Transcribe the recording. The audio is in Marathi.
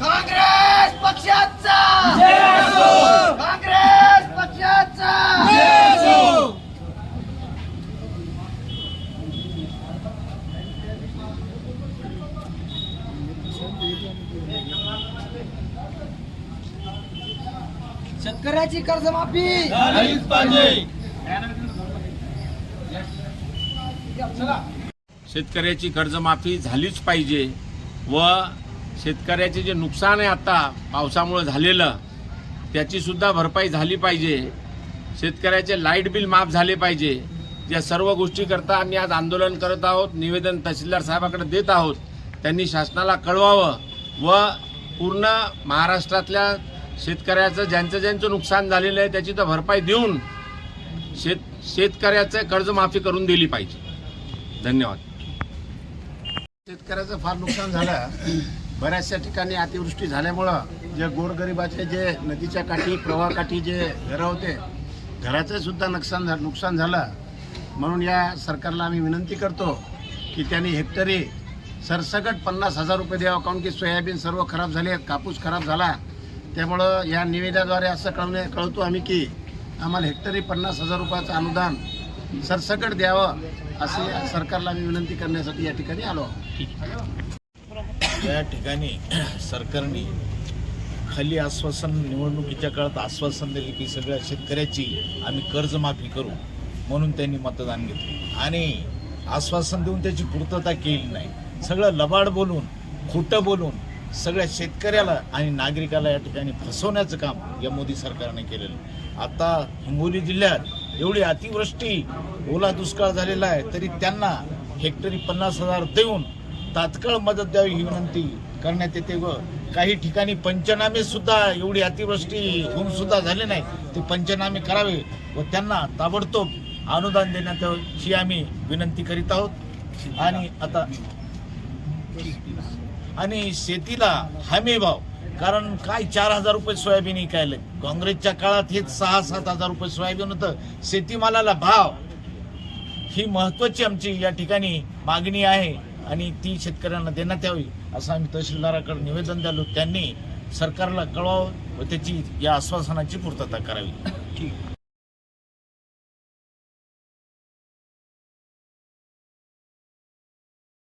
काँग्रेस पक्षाचा. काँग्रेस पक्षाचा. शेतकऱ्याची कर्जमाफी. शेतकऱ्याची कर्जमाफी झालीच पाहिजे. व शेतकऱ्याचे जे नुकसान आहे आता पावसामुळं झालेलं त्याचीसुद्धा भरपाई झाली पाहिजे. शेतकऱ्याचे लाइट बिल माफ झाले पाहिजे. या सर्व गोष्टी करता आम्ही आज आंदोलन करत आहोत निवेदन तहसीलदार साहेबाकडे देत आहोत. त्यांनी शासनाला कळवावं व पूर्ण महाराष्ट्रातल्या शेतकऱ्याचं ज्यांचं ज्यांचं नुकसान झालेलं आहे त्याची तर भरपाई देऊन शेत शेतकऱ्याचं कर्जमाफी करून दिली पाहिजे. धन्यवाद. शेतकऱ्याचं फार नुकसान झालं. बऱ्याचशा ठिकाणी अतिवृष्टी झाल्यामुळं जे गोरगरिबाचे जे नदीच्या काठी प्रवाहाकाठी जे घरं होते घराचं सुद्धा नुकसान झा नुकसान झालं. म्हणून या सरकारला आम्ही विनंती करतो की त्यांनी हेक्टरी सरसकट पन्नास हजार रुपये द्यावं. काऊन की सोयाबीन सर्व खराब झाले आहेत कापूस खराब झाला. त्यामुळं या निवेद्याद्वारे असं कळवणे कळवतो आम्ही की आम्हाला हेक्टरी पन्नास हजार रुपयाचं अनुदान सरसकट द्यावं असे सरकारला मी विनंती करण्यासाठी या ठिकाणी आलो या ठिकाणी सरकारने खाली आश्वासन निवडणुकीच्या काळात आश्वासन दिले की सगळ्या शेतकऱ्याची आम्ही कर्जमाफी करू म्हणून त्यांनी मतदान घेतलं. आणि आश्वासन देऊन त्याची पूर्तता केली नाही. सगळं लबाड बोलून खोटं बोलून सगळ्या शेतकऱ्याला आणि नागरिकाला या ठिकाणी फसवण्याचं काम या मोदी सरकारने केलेलं आता हिंगोली जिल्ह्यात एवढी अतिवृष्टी ओला दुष्काळ झालेला आहे तरी त्यांना हेक्टरी पन्नास हजार देऊन तात्काळ मदत द्यावी ही विनंती करण्यात येते व काही ठिकाणी पंचनामे सुद्धा एवढी अतिवृष्टी होऊन सुद्धा झाले नाही ते पंचनामे करावे व त्यांना ताबडतोब अनुदान देण्यात आम्ही विनंती करीत आहोत. आणि आता आणि शेतीला हमी भाव कारण काय चार हजार रुपये सोयाबीन विकायला? काँग्रेसच्या काळात हेच सहा सात हजार रुपये सोयाबीन होतं. शेतीमालाला भाव ही महत्वाची आमची या ठिकाणी मागणी आहे आणि ती शेतकऱ्यांना देण्यात यावी असं आम्ही तहसीलदाराकडे निवेदन द्यालो त्यांनी सरकारला कळवावं व त्याची या आश्वासनाची पूर्तता करावी. ठीक.